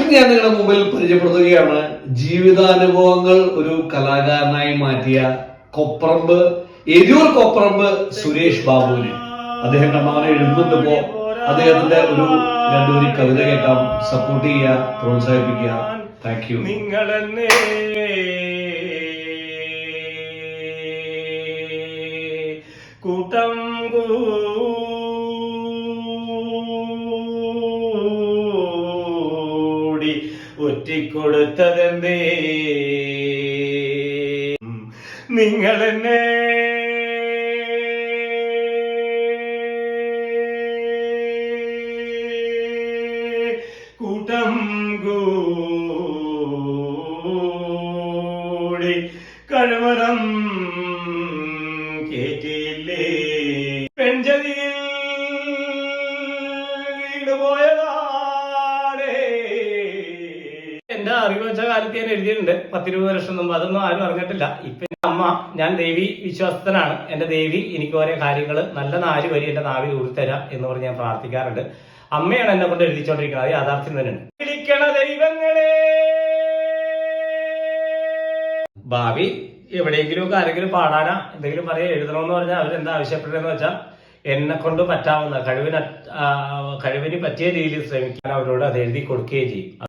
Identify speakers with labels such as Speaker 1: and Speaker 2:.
Speaker 1: ഇന്ന് ഞാൻ നിങ്ങളുടെ മുമ്പിൽ പരിചയപ്പെടുത്തുകയാണ്. ജീവിതാനുഭവങ്ങൾ ഒരു കലാകാരനായി മാറ്റിയ കൊപ്രമ്പ് എരിയൂർ കൊപ്രമ്പ് സുരേഷ് ബാബുവിനെ. അദ്ദേഹത്തിന്റെ മകനെ എഴുതുന്നുണ്ട് ഇപ്പോ അദ്ദേഹത്തിന്റെ ഒരു രണ്ടുപേരി കവിത കേൾക്കാം. സപ്പോർട്ട് ചെയ്യുക പ്രോത്സാഹിപ്പിക്കുക. താങ്ക് യു
Speaker 2: കൂട്ടം കൂടി ഒറ്റിക്കൊടുത്തതെന്തേ നിങ്ങളെന്നെ കൂട്ടം കൂടി കഴിവറം കേറ്റില്ലേ പെൺചതിയിൽ വീണുപോയതാടേ എന്റെ അറിവ് വെച്ച കാലത്ത് ഞാൻ എഴുതിയിട്ടുണ്ട്. പത്തിരുപത് വർഷം മുമ്പ്. അതൊന്നും ആരും അറിഞ്ഞിട്ടില്ല. ഇപ്പൊ എന്റെ അമ്മ ഞാൻ ദേവി വിശ്വാസത്തിനാണ്. എന്റെ ദേവി എനിക്ക് ഓരോ കാര്യങ്ങൾ നല്ല നാല് വരി എന്റെ നാവിൽ ഉരുത്തരാം എന്ന് പറഞ്ഞ് ഞാൻ പ്രാർത്ഥിക്കാറുണ്ട്. അമ്മയാണ് എന്നെ കൊണ്ട് എഴുതിച്ചോണ്ടിരിക്കുന്നത്. അത് യാഥാർത്ഥ്യം തന്നെയാണ്. വിളിക്കണ ദൈവങ്ങളെ. ഭാവി എവിടെയെങ്കിലും ഒക്കെ ആരെങ്കിലും പാടാനാ എന്തെങ്കിലും പറയാ എഴുതണമെന്ന് പറഞ്ഞാൽ അവരെന്താ ആവശ്യപ്പെട്ടതെന്ന് വെച്ചാൽ എന്നെ കൊണ്ട് പറ്റാവുന്ന കഴിവിന് കഴിവിന് പറ്റിയ രീതിയിൽ ശ്രമിക്കാൻ അവരോട് അത് എഴുതി കൊടുക്കുകയും ചെയ്യും.